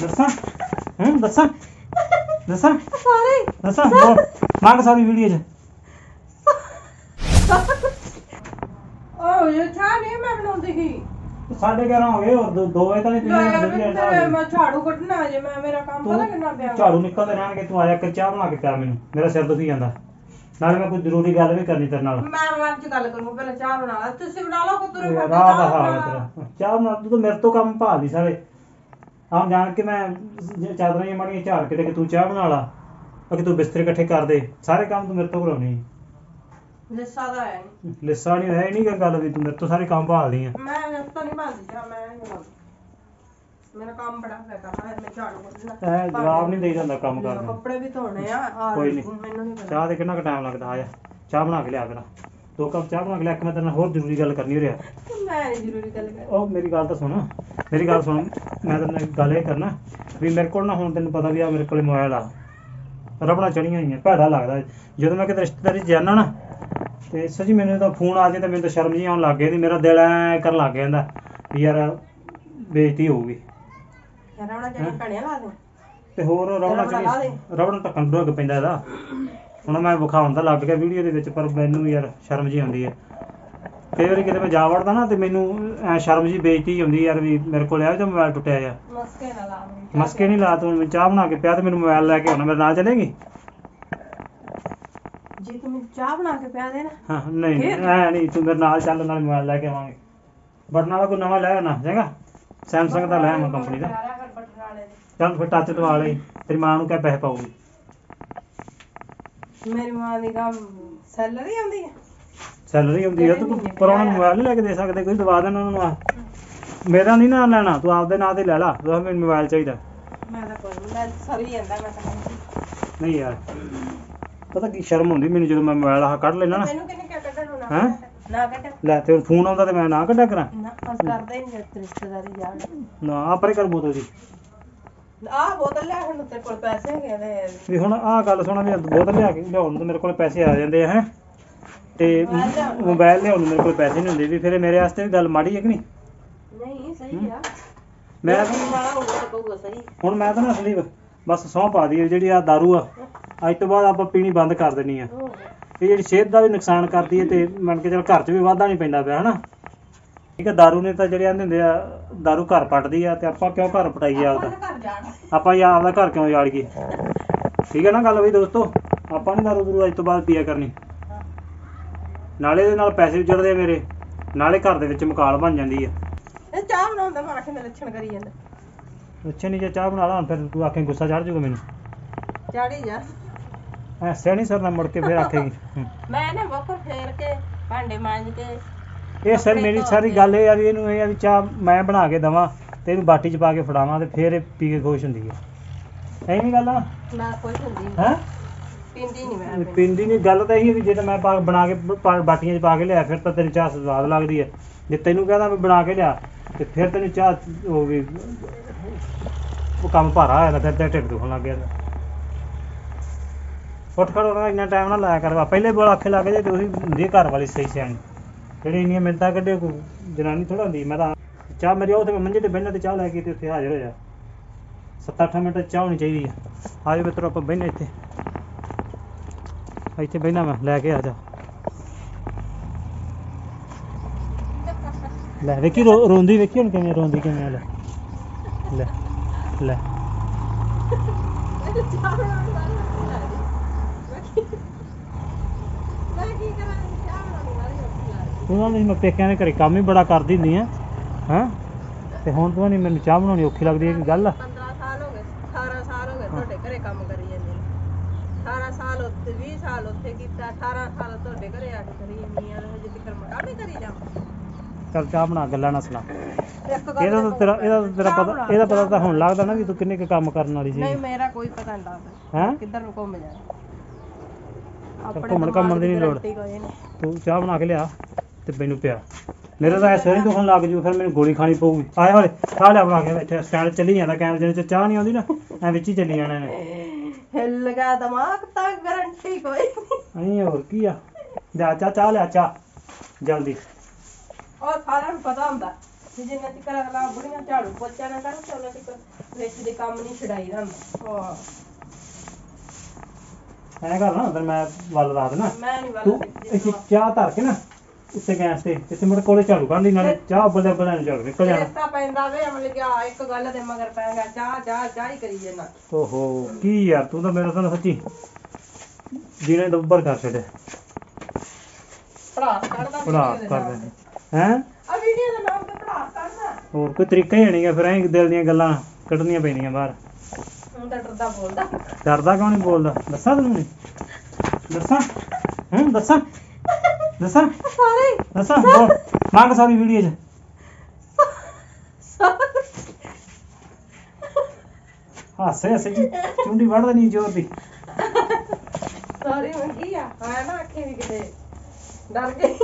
ਦੱਸਾਂ? ਹੂੰ ਦੱਸਾਂ? ਦੱਸਾਂ? ਸਾਰੇ। ਦੱਸਾਂ? ਹੋਰ ਮੰਗ ਸਾਰੀ ਵੀਡੀਓ 'ਚ। ਉਹ ਇਹ ਚਾਹ ਨਹੀਂ ਮੈਂ ਬਣਾਉਂਦੀ ਸੀ। ਸਾਢੇ 11 ਹੋ ਗਏ ਹੋਰ 2 ਵਜੇ ਤਾਂ ਨਹੀਂ ਲੈ ਪੀਣਾ ਤੇ ਮੈਂ ਝਾੜੂ ਕੱਢਣਾ ਅਜੇ ਮੈਂ ਮੇਰਾ ਕੰਮ ਪਤਾ ਕਿੰਨਾ ਪਿਆ ਵਾ। ਝਾੜੂ ਨਿਕਲਦੇ ਰਹਿਣਗੇ ਤੂੰ ਆਇਆ ਕਰ ਚਾਹ ਬਣਾ ਕੇ ਪਿਆ ਮੈਨੂੰ। ਮੇਰਾ ਸਿਰ ਦੁਖੀ ਜਾਂਦਾ। ਨਾਲੇ ਮੈਂ ਕੋਈ ਜ਼ਰੂਰੀ ਗੱਲ ਵੀ ਕਰਨੀ ਤੇਰੇ ਨਾਲ। ਮੈਂ ਬਾਅਦ ਚ ਗੱਲ ਕਰੂੰ ਪਹਿਲਾਂ ਚਾਹ ਬਣਾ ਲਾ। ਤੁਸੀਂ ਬਣਾ ਲਓ ਕੁਤਰੇ ਰਾਹ ਦਾ ਹਾਲ ਹੈ ਤੇਰਾ। ਚਾਹ ਬਣਾ ਤੂੰ ਤਾਂ ਮੇਰੇ ਤੋਂ ਕੰਮ ਭਾਲਦੀ ਸਾਰੇ। ਆਮ ਜਾਣ ਕੇ ਮੈਂ ਚਾਦਰਾਂ ਜਿਹੀਆਂ ਮਾੜੀਆਂ ਝਾੜ ਕੇ ਤੇ ਕਿ ਤੂੰ ਚਾਹ ਬਣਾ ਲਾ। ਕਿ ਤੂੰ ਬਿਸਤਰੇ ਇਕੱਠੇ ਕਰ ਦੇ। ਸਾਰੇ ਕੰਮ ਤੂੰ ਮੇਰੇ ਤੋਂ ਕਰਾਉਣੀ ਲਿਸਾ ਦਾ ਹੈ ਨੀ। ਲਿੱਸਾ ਨਹੀਂ ਹੈ ਨਹੀਂ ਗੱਲ ਵੀ ਤੂੰ ਮੇਰੇ ਤੋਂ ਸਾਰੇ ਕੰਮ ਭਾਲਦੀ ਆ। ਮੈਂ ਰਸਤਾ ਨਹੀਂ ਚਾਹ ਮੈਂ ਨਹੀਂ ਮੇਰਾ ਕੰਮ ਬੜਾ ਹੈ ਕਰਨਾ ਮੈਂ ਝਾੜੂ ਕੱਢਣਾ ਐ ਜਵਾਬ ਨਹੀਂ ਦੇਈਦਾ ਹੁੰਦਾ ਕੰਮ ਕਰਨ ਦਾ ਕੱਪੜੇ ਵੀ ਧੋਣੇ ਆ ਆ ਕੋਈ। ਮੈਨੂੰ ਨਹੀਂ ਪਤਾ। ਚਾਹ ਦੇ ਕਿੰਨਾ ਕੁ ਟਾਈਮ ਲੱਗਦਾ ਆ ਚਾਹ ਬਣਾ ਕੇ ਲਿਆ ਕਰਾ। ਦੋ ਕੱਪ ਚਾਹ ਬਣਾ ਕੇ ਲਿਆ ਇੱਕ ਮੈਂ ਤੇਰੇ ਨਾਲ ਹੋਰ ਜ਼ਰੂਰੀ ਗੱਲ ਕਰਨੀ ਹੋ ਰਿਹਾ ਮੈਂ ਨਹੀਂ ਜ਼ਰੂਰੀ ਗੱਲ ਕਰ ਉਹ ਮੇਰੀ ਗੱਲ ਤਾਂ ਸੁਣ। ਮੇਰੀ ਗੱਲ ਸੁਣ ਮੈਂ ਤੇਰੇ ਨਾਲ ਇੱਕ ਗੱਲ ਇਹ ਕਰਨਾ ਵੀ ਮੇਰੇ ਕੋਲ ਨਾ ਹੁਣ ਤੈਨੂੰ ਪਤਾ ਵੀ ਆ ਮੇਰੇ ਕੋਲੇ ਮੋਬਾਈਲ ਆ। ਰਬੜਾ ਚੜੀਆਂ ਹੋਈਆਂ ਭੈੜਾ ਲੱਗਦਾ ਜਦੋਂ ਮੈਂ ਕਿਤੇ ਰਿਸ਼ਤੇਦਾਰੀ 'ਚ ਜਾਣਾ ਨਾ ਤੇ ਸੱਚੀ ਮੈਨੂੰ ਤਾਂ ਫੋਨ ਆ ਜੇ ਤਾਂ ਮੈਨੂੰ ਤਾਂ ਸ਼ਰਮ ਜੀ ਆਉਣ ਲੱਗ ਗਈ ਤੇ ਮੇਰਾ ਦਿਲ ਐ ਕਰਨ ਲੱਗ ਜਾਂਦਾ ਵੀ ਯਾਰ ਬੇਇੱਜ਼ਤੀ ਹੋਊਗੀ। ਯਾਰ ਲਾ ਦੇ। ਤੇ ਹੋਰ ਰਬੜਾ। ਚੜੀ ਰਬੜਾ ਢੱਕਣ ਡੁੱਗ ਪੈਂਦਾ ਇਹਦਾ। ਹੁਣ ਮੈਂ ਵਿਖਾਉਣ ਦਾ ਲੱਗ ਗਿਆ ਵੀਡੀਓ ਦੇ ਵਿੱਚ ਪਰ ਮੈਨੂੰ ਯਾਰ ਸ਼ਰਮ ਜੀ ਆਉਂਦੀ ਹੈ। ਕਈ ਵਾਰੀ ਕਿਤੇ ਮੈਂ ਜਾ ਵੜਦਾ ਨਾ ਤੇ ਮੈਨੂੰ ਐ ਸ਼ਰਮ ਜੀ ਬੇਇੱਜ਼ਤੀ ਹੁੰਦੀ ਯਾਰ ਵੀ ਮੇਰੇ ਕੋਲ ਆ ਤੇ ਮੋਬਾਈਲ ਟੁੱਟਿਆ ਜਾ ਮਸਕੇ ਨਾ ਲਾ ਮਸਕੇ ਨਹੀਂ ਲਾ ਤੂੰ ਮੈਂ ਚਾਹ ਬਣਾ ਕੇ ਪਿਆ ਤੇ ਮੈਨੂੰ ਮੋਬਾਈਲ ਲੈ ਕੇ ਆਉਣਾ ਮੇਰੇ ਨਾਲ ਚਲੇਗੀ? ਜੇ ਤੂੰ ਮੈਨੂੰ ਚਾਹ ਬਣਾ ਕੇ ਪਿਆ ਦੇ ਨਾ ਹਾਂ ਨਹੀਂ ਫਿਰ? ਐ ਨਹੀਂ ਤੂੰ ਮੇਰੇ ਨਾਲ ਚੱਲ ਨਾਲ ਮੋਬਾਈਲ ਲੈ ਕੇ ਆਵਾਂਗੇ। ਬਟਨ ਵਾਲਾ ਕੋਈ ਨਵਾਂ ਲੈ ਆਉਣਾ ਚੰਗਾ? ਸੈਮਸੰਗ ਦਾ ਲੈ ਆਵਾਂ ਕੰਪਨੀ ਦਾ। ਪਿਆਰਾ ਕਰ ਬਟਨ ਵਾਲੇ ਦੇ ਚੱਲ ਫਿਰ ਟੱਚ ਦਵਾ ਲਈ ਤੇਰੀ ਮਾਂ ਨੂੰ ਕਹਿ ਪੈਸੇ ਪਾਊਗੀ। ਮੇਰੀ ਮਾਂ ਦੀ ਕੰਮ ਸੈਲਰੀ ਆਉਂਦੀ ਹੈ ਸੈਲਰੀ ਹੁੰਦੀ ਆ ਤੇ ਪਰ ਉਹਨਾਂ ਨੂੰ ਮੋਬਾਈਲ ਨਹੀਂ ਲੈ ਕੇ ਦੇ ਸਕਦੇ ਕੋਈ ਦਵਾ ਦੇਣਾ ਉਹਨਾਂ ਨੂੰ ਆ। ਮੇਰਾ ਨਹੀਂ ਨਾ ਲੈਣਾ ਤੂੰ ਆਪਦੇ ਨਾਂ ਤੇ ਲੈ ਲਾ ਤੂੰ ਮੈਨੂੰ ਮੋਬਾਈਲ ਚਾਹੀਦਾ। ਮੈਂ ਤਾਂ ਕੋਈ ਨੀ, ਮੈਂ ਸਰੀ ਜਾਂਦਾ ਮੈਂ ਤਾਂ ਕਹਿੰਦੀ। ਨਹੀਂ ਯਾਰ ਪਤਾ ਕੀ ਸ਼ਰਮ ਹੁੰਦੀ ਮੈਨੂੰ ਜਦੋਂ ਮੈਂ ਮੋਬਾਈਲ ਆਹ ਕੱਢ ਲੈਣਾ ਨਾ। ਮੈਨੂੰ ਕਿਹਨੇ ਕਿਹਾ ਕੱਢਣ ਨੂੰ ਨਾ ਹੈਂ? ਕੱਢ। ਨਾ ਕੱਢ। ਲੈ ਤੇ ਫੋਨ ਆਉਂਦਾ ਤੇ ਮੈਂ ਨਾ ਕੱਢਿਆ ਕਰਾਂ। ਨਾ ਕਰਦੇ ਨਹੀਂ ਜਦ ਰਿਸ਼ਤੇਦਾਰੀ ਜਾਣ ਨਾ ਆ ਪਰੇ ਕਰ ਬੋਤਲ ਦੀ ਆਹ ਬੋਤਲ ਲੈ ਹੁਣ ਤੇਰੇ ਕੋਲ ਪੈਸੇ ਹੈਗੇ ਨੇ। ਵੀ ਹੁਣ ਆਹ ਗੱਲ ਸੁਣਾ ਵੀ ਬੋਤਲ ਲਿਆ ਕੇ ਲਿਆਉਣ ਤਾਂ ਮੇਰੇ ਕੋਲ ਪੈਸੇ ਆ ਜਾਂਦੇ ਆ ਹੈ? ਤੇ ਮੋਬਾਈਲ ਲਿਆਉਣ ਨੂੰ। ਮੇਰੇ ਕੋਲ ਪੈਸੇ ਨਹੀਂ ਹੁੰਦੇ ਵੀ ਫਿਰ ਇਹ ਮੇਰੇ ਵਾਸਤੇ ਵੀ ਗੱਲ ਮਾੜੀ ਹੈ ਕਿ ਨਹੀਂ? ਨਹੀਂ ਸਹੀ ਆ। ਮੈਂ ਪੀਣ ਵਾਲਾ ਹੋਊਗਾ ਤਾਂ ਕਹੂਗਾ ਸਹੀ। ਹੁਣ ਮੈਂ ਤਾਂ ਨਾ ਅਸਲੀ ਬਸ ਸਹੁੰ ਪਾ ਦੀ ਜਿਹੜੀ ਆ ਦਾਰੂ ਆ ਅੱਜ ਤੋਂ ਬਾਅਦ ਆਪਾਂ ਪੀਣੀ ਬੰਦ ਕਰ ਦੇਣੀ ਆ। ਇਹ ਜਿਹੜੀ ਸਿਹਤ ਦਾ ਵੀ ਨੁਕਸਾਨ ਕਰਦੀ ਹੈ ਤੇ ਮੰਨ ਕੇ ਚੱਲ ਘਰ 'ਚ ਵੀ ਵਾਧਾ ਨਹੀਂ ਪੈਂਦਾ ਪਿਆ ਹਨਾ? ਠੀਕ ਹੈ ਦਾਰੂ ਨੇ ਤਾਂ ਜਿਹੜੇ ਆਂਦੇ ਹੁੰਦੇ ਆ ਦਾਰੂ ਘਰ ਪੱਟਦੀ ਆ ਤੇ ਆਪਾਂ ਕਿਉਂ ਘਰ ਪਟਾਈਏ ਆਪਦਾ? ਆਪਾਂ ਹੀ ਆਪਦਾ ਘਰ ਕਿਉਂ ਉਜਾੜੀਏ ਠੀਕ ਹੈ ਨਾ ਗੱਲ ਬਈ ਦੋਸਤੋ ਆਪਾਂ ਨਹੀਂ ਦਾਰੂ ਦੂਰੂ ਅੱਜ ਤੋਂ ਬਾਅਦ ਪੀਆ ਕਰਨੀ। ਨਾਲੇ ਇਹਦੇ ਨਾਲ ਪੈਸੇ ਵੀ ਜੁੜਦੇ ਆ ਮੇਰੇ। ਨਾਲੇ ਘਰ ਦੇ ਵਿੱਚ ਮਕਾਲ ਬਣ ਜਾਂਦੀ ਆ। ਇਹ ਚਾਹ ਬਣਾਉਂਦਾ ਮਾਰ ਕੇ ਲੱਛਣ ਕਰੀ ਜਾਂਦਾ। ਅੱਛਾ ਨਹੀਂ ਜੇ ਚਾਹ ਬਣਾ ਲਾ ਫਿਰ ਤੂੰ ਆਖੇ ਗੁੱਸਾ ਚੜ ਜਾਊਗਾ ਮੈਨੂੰ। ਚਾੜੀ ਜਾ। ਐ ਸਿਆਣੀ ਸਰ ਨਾਲ ਮੁੜ ਕੇ ਫਿਰ ਆਖੇਗੀ। ਹੂੰ। ਮੈਂ ਨਾ ਬੋਕਰ ਫੇਰ ਕੇ ਭਾਂਡੇ ਮਾਂਜ ਕੇ ਇਹ ਸਰ ਮੇਰੀ ਸਾਰੀ ਗੱਲ ਇਹ ਆ ਵੀ ਇਹਨੂੰ ਇਹ ਆ ਵੀ ਚਾਹ ਮੈਂ ਬਣਾ ਕੇ ਦਵਾਂ ਤੇ ਇਹਨੂੰ ਬਾਟੀ 'ਚ ਪਾ ਕੇ ਫੜਾਵਾਂ ਤੇ ਫਿਰ ਇਹ ਪੀ ਕੇ ਖੁਸ਼ ਹੁੰਦੀ ਹੈ ਐ ਨਹੀਂ ਗੱਲ ਆ? ਨਾ ਕੋਈ ਹੁੰਦੀ। ਹੈ? ਪੀਂਦੀ ਨਹੀਂ ਮੈਂ ਆਪਣੀ। ਨਹੀਂ, ਗੱਲ ਤਾਂ ਇਹੀ ਹੈ ਵੀ ਜੇ ਤਾਂ ਮੈਂ ਪਾ- ਬਣਾ ਕੇ ਬ- ਪਾ- ਬਾਟੀਆਂ 'ਚ ਪਾ ਕੇ ਲਿਆ, ਫਿਰ ਤਾਂ ਤੇਰੀ ਚਾਹ ਸਵਾਦ ਲੱਗਦੀ ਹੈ। ਜੇ ਤੈਨੂੰ ਕਹਦਾ ਵੀ ਬਣਾ ਕੇ ਲਿਆ, ਤੇ ਫਿਰ ਤੈਨੂੰ ਚਾਹ ਹੋ ਗਈ ਉਹ ਕੰਮ ਭਾਰਾ ਹੋਇਆ ਤਾਂ ਫਿਰ ਤੇ ਢਿੱਡ ਦੁਖਣ ਲੱਗ ਗਿਆ ਉੱਠ ਖੜੋ ਨਾ, ਇੰਨਾ ਟਾਈਮ ਨਾ ਲਾਇਆ ਕਰ ਪਹਿਲੇ ਬੋਲ ਆਖੇ ਲੱਗ ਜੇ ਤੇ ਉਹੀ ਹੁੰਦੀ ਹੈ ਘਰ ਵਾਲੀ ਸਹੀ ਸਿਆਣੀ। ਜਿਹੜੀ ਇੰਨੀਆਂ ਮਿੰਤਾਂ ਕੱਢੇ, ਕੋਈ ਜਨਾਨੀ ਥੋੜਾ ਹੁੰਦੀ। ਮੈਂ ਤਾਂ ਚਾਹ ਮੇਰੀ ਉਹ ਤੇ ਮੈਂ ਮੰਜੇ ਤੇ ਬਹਿਣਾ ਤੇ ਚਾਹ ਲੈ ਕੇ ਤੇ ਉੱਥੇ ਹਾਜ਼ਰ ਹੋਇਆ। ਜਾ 7-8 ਮਿੰਟ ਚਾਹ ਹੋਣੀ ਚਾਹੀਦੀ ਆ। ਆ ਜਾ ਮਿੱਤਰੋ, ਆਪਾਂ ਬਹਿਣਾ ਇੱਥੇ। ਇੱਥੇ ਬਹਿਣਾ ਮੈਂ ਲੈ ਕੇ ਆ ਜਾ। ਲੈ ਵੇਖੀ, ਰੋ- ਰੋਂਦੀ ਵੇਖੀ ਹੁਣ ਕਿਵੇਂ, ਰੋਂਦੀ ਕਿਵੇਂ ਆ ਲੈ। ਲੈ ਲੈ। ਮੈਂ ਉਹਨਾਂ ਨੇ ਮੈਂ ਪੇਕਿਆਂ ਦੇ ਘਰੇ ਕੰਮ ਹੀ ਬੜਾ ਕਰਦੀ ਹੁੰਦੀ ਆ, ਹਾਂ? ਤੇ ਹੁਣ ਤੂੰ ਨਹੀਂ ਮੈਨੂੰ ਚਾਹ ਬਣਾਉਣੀ ਔਖੀ ਲੱਗਦੀ ਹੈ ਕਿ ਗੱਲ ਆ? 15 ਸਾਲ ਹੋ ਗਏ 18 ਸਾਲ ਹੋ ਗਏ ਤੁਹਾਡੇ ਘਰੇ ਕੰਮ ਕਰੀ 18 ਸਾਲ ਉੱਥੇ 20 ਸਾਲ ਉੱਥੇ ਕੀਤਾ 18 ਸਾਲ ਤੁਹਾਡੇ ਘਰੇ ਆ ਕੇ ਕਰੀ ਜਾਂਦੀ ਆ ਹਜੇ ਤੱਕ ਮਕਾ ਵੀ ਕਰੀ ਜਾਵਾਂ। ਚੱਲ ਚਾਹ ਬਣਾ ਗੱਲਾਂ ਨਾ ਸੁਣਾ ਇੱਕ ਗੱਲ ਇਹਦਾ ਤਾਂ ਤੇਰਾ ਇਹਦਾ ਤਾਂ ਤੇਰਾ ਪਤਾ ਇਹਦਾ ਪਤਾ ਤਾਂ ਹੁਣ ਲੱਗਦਾ ਨਾ ਵੀ ਤੂੰ ਕਿੰਨੇ ਕੁ ਕੰਮ ਕਰਨ ਵਾਲੀ ਸੀ। ਨਹੀਂ ਮੇਰਾ ਕੋਈ ਪਤਾ ਨਹੀਂ ਲੱਗਦਾ। ਹੈਂ? ਕਿੱਧਰ ਨੂੰ ਘੁੰਮ ਜਾਣਾ ਆਪਣੇ ਘੁੰਮਣ ਘਾਮਣ ਦੀ ਨਹੀਂ ਲੋੜ। ਤੂੰ ਚਾਹ ਬਣਾ ਕੇ ਲਿਆ ਤੇ ਮੈਨੂੰ ਪਿਆ। ਮੇਰੇ ਤਾਂ ਐਸੇ ਨਹੀਂ ਦੁਖਣ ਲੱਗ ਜੂ ਫਿਰ ਮੈਨੂੰ ਗੋਲੀ ਖਾਣੀ ਪਊਗੀ। ਆਏ ਹੋਲੇ ਚਾਹ ਲਿਆ ਬਣਾ ਕੇ ਇੱਥੇ ਸਟੈਂਡ ਚੱਲੀ ਜਾਂਦਾ ਕੈਮਰੇ ਜਿਹਨੇ ਚ ਚਾਹ ਨਹੀਂ ਆਉਂਦੀ ਨਾ। ਐ ਵਿੱਚ ਹੀ ਚੱਲੀ ਜਾਣਾ ਨੇ ਹਿੱਲ ਗਿਆ ਦਿਮਾਗ ਤਾਂ ਗਾਰੰਟੀ ਕੋਈ ਨਹੀਂ। ਹੋਰ ਕੀ ਆ? ਲਿਆ ਚਾਹ ਚਾਹ ਲਿਆ ਚਾਹ। ਜਲਦੀ। ਉਹ ਸਾਰਿਆਂ ਨੂੰ ਪਤਾ ਹੁੰਦਾ ਤੇ ਜਿੰਨਾ ਚਿਰ ਅਗਲਾ ਬੁੜੀਆਂ ਝਾੜੂ ਪੋਚਾ ਨਾ ਕਰਨ ਤੇ ਉਹਨਾਂ ਵਿੱਚ ਦੇ ਕੰਮ ਨਹੀਂ ਛਡਾਈ ਦਾ ਹੁੰਦਾ। ਹਾਂ। ਐਂ ਕਰ ਨਾ ਉਧਰ ਮੈਂ ਵੱਲ ਲਾ ਦੇਣਾ। ਮੈਂ ਨਹੀਂ ਤੂੰ ਵਾਲਾ ਇੱਕ ਚਾਹ ਧਰ ਕੇ ਨਾ ਉੱਤੇ ਗੈਸ ਤੇ ਤੇ ਸਿਮਰ ਕੋਲੇ ਝਾੜੂ ਕੱਢ ਲਈ ਨਾਲੇ ਚਾਹ ਬੱਲੇ ਬੱਲੇ ਨੂੰ ਝਾੜੂ ਨਿਕਲ ਜਾਣਾ ਰੇਤਾ ਪੈਂਦਾ ਵੇ ਅਮਲ ਗਿਆ ਇੱਕ ਗੱਲ ਦੇ ਮਗਰ ਪੈ ਗਿਆ ਚਾਹ ਚਾਹ ਚਾਹ ਹੀ ਕਰੀ ਜਨਾ ਓਹੋ ਕੀ ਯਾਰ ਤੂੰ ਤਾਂ ਮੇਰਾ ਤਾਂ ਸੱਚੀ ਜਿਹਨੇ ਦੁੱਬਰ ਕਰ ਛੱਡਿਆ। ਪੜਾ ਕੱਢਦਾ ਪੜਾ ਕਰ ਦੇ ਹੈ? ਆ ਵੀਡੀਓ ਦਾ ਨਾਮ ਤੇ ਪੜਾ ਕੱਢਦਾ ਹੋਰ ਕੋਈ ਤਰੀਕਾ ਹੀ ਨਹੀਂਗਾ ਫਿਰ ਐਂ ਦਿਲ ਦੀਆਂ ਗੱਲਾਂ ਕੱਢਣੀਆਂ ਪੈਣੀਆਂ ਬਾਹਰ। ਹੁਣ ਤਾਂ ਡਰਦਾ ਬੋਲਦਾ। ਡਰਦਾ ਕਿਉਂ ਨਹੀਂ ਬੋਲਦਾ? ਦੱਸਾਂ ਤੈਨੂੰ ਦੱਸਾਂ? ਹੂੰ ਦੱਸਾਂ? ਦੱਸਾਂ? ਸਾਰੇ। ਦੱਸਾਂ? ਬੋਲ ਮੰਗ ਸਾਰੀ ਵੀਡੀਓ 'ਚ। ਹਾਸੇ ਹਾਸੇ ਜੀ। ਚੁੰਡੀ ਵੜਦਾ ਨਹੀਂ ਜ਼ੋਰ ਦੀ। ਸਾਰੀ ਮੰਗੀ ਆ? ਆਇਆ ਨਾ ਅੱਖੇ ਵੀ ਕਿਤੇ ਡਰ ਗਈ।